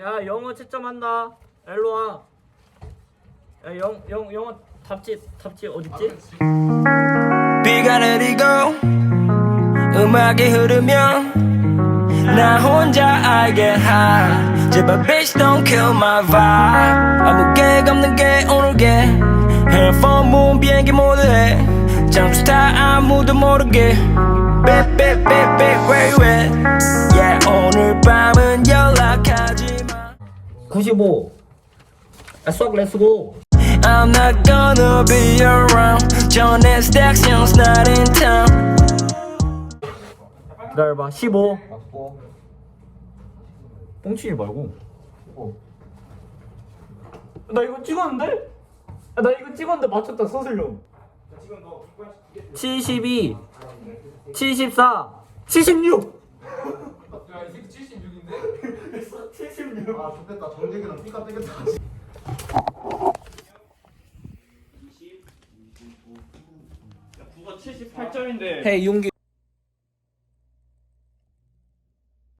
야 영어 채점한다. 일로 와. 야 영, 영, 영어 답지 답지 어딨지? 비가 내리고 음악이 흐르면 나 혼자 I get high 제발 bitch don't kill my vibe. 아무 계획 없는 게 오늘 게. 핸드폰 문 비행기 모드에. 잠수 타 아무도 모르게. Bip 95. 야 수학 렛츠고. I'm not gonna be around 전에 stacks young's not in town 기다려봐. 15. 맞고 뻥치지 말고. 나 이거 찍었는데? 야, 나 이거 찍었는데 맞췄다 서슬령. 72 74 76 아 좋겠다. 정재기랑 삐까 뜨겠다. 헤이 윤기